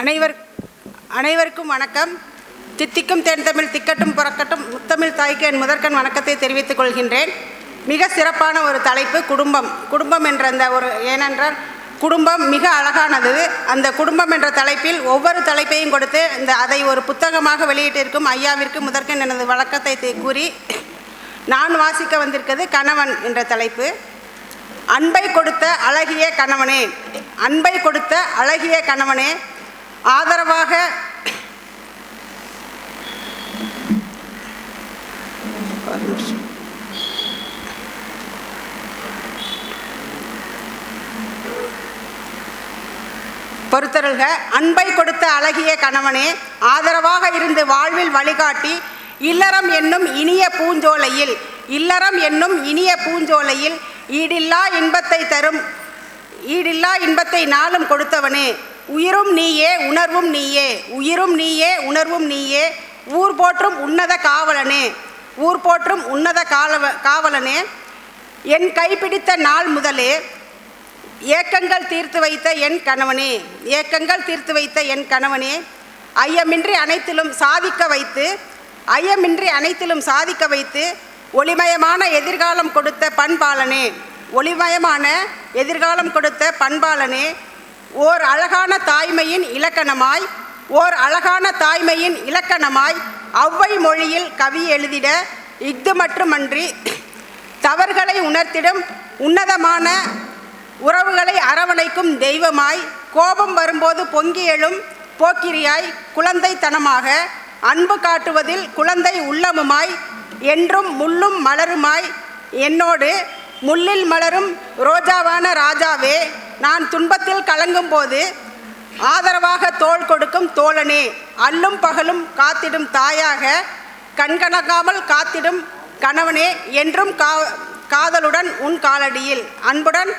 அனைவர் அனைவருக்கும் வணக்கம். தித்திக்கும் தென் தமிழ் திக்கட்டும் புறக்கட்டும் முத்தமிழ் தாய்க்கு என் முதற்கண் வணக்கத்தை தெரிவித்துக் கொள்கின்றேன். மிக சிறப்பான ஒரு தலைப்பு குடும்பம். குடும்பம் என்ற அந்த ஒரு ஏனென்றால் குடும்பம் மிக அழகானது. அந்த குடும்பம் என்ற தலைப்பில் ஒவ்வொரு தலைப்பையும் கொடுத்து இந்த அதை ஒரு புத்தகமாக வெளியிட்டிருக்கும் ஐயாவிற்கு முதற்கண் எனது வழக்கத்தை கூறி நான் வாசிக்க வந்திருக்கிறது கணவன் என்ற தலைப்பு. அன்பை கொடுத்த அழகிய கணவனே அன்பை கொடுத்த அழகிய கணவனே ஆதரவாக பொறுத்தருள்க அன்பை கொடுத்த அழகிய கணவனே ஆதரவாக இருந்து வாழ்வில் வழிகாட்டி இல்லறம் என்னும் இனிய பூஞ்சோலையில் இல்லறம் என்னும் இனிய பூஞ்சோலையில் ஈடில்லா இன்பத்தை தரும். ஈடில்லா இன்பத்தை நாளும் கொடுத்தவனே. உயிரும் நீயே உணர்வும் நீயே. உயிரும் நீயே உணர்வும் நீயே. ஊர் போற்றும் உன்னத காவலனே. ஊர் போற்றும் உன்னத காலவ காவலனே. என் கைப்பிடித்த நாள் முதலே ஏக்கங்கள் தீர்த்து வைத்த என் கணவனே. ஏக்கங்கள் தீர்த்து வைத்த என் கணவனே. ஐயமின்றி அனைத்திலும் சாதிக்க வைத்து ஐயமின்றி அனைத்திலும் சாதிக்க வைத்து ஒளிமயமான எதிர்காலம் கொடுத்த பண்பாளனே. ஒளிமயமான எதிர்காலம் கொடுத்த பண்பாளனே. ஓர் அழகான தாய்மையின் இலக்கணமாய் ஓர் அழகான தாய்மையின் இலக்கணமாய் ஒளவை மொழியில் கவி எழுதிட இஃது மட்டுமன்றி தவறுகளை உணர்த்திடும் உன்னதமான உறவுகளை அரவணைக்கும் தெய்வமாய் கோபம் வரும்போது பொங்கி எழும் போக்கிரியாய் குழந்தைத்தனமாக அன்பு காட்டுவதில் குழந்தை உள்ளமுமாய் என்றும் முள்ளும் மலருமாய். என்னோடு முள்ளில் மலரும் ரோஜாவான ராஜாவே நான் துன்பத்தில் கலங்கும் போது ஆதரவாக தோள் கொடுக்கும் தோழனே அல்லும் பகலும் காத்திடும் தாயாக கண்கணக்காமல் காத்திடும் கணவனே என்றும் கா காதலுடன் உன் காலடியில். அன்புடன்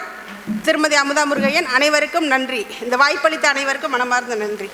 திருமதி அமுதா முருகையன் அனைவருக்கும் நன்றி. இந்த வாய்ப்பளித்த அனைவருக்கும் மனமார்ந்த நன்றி.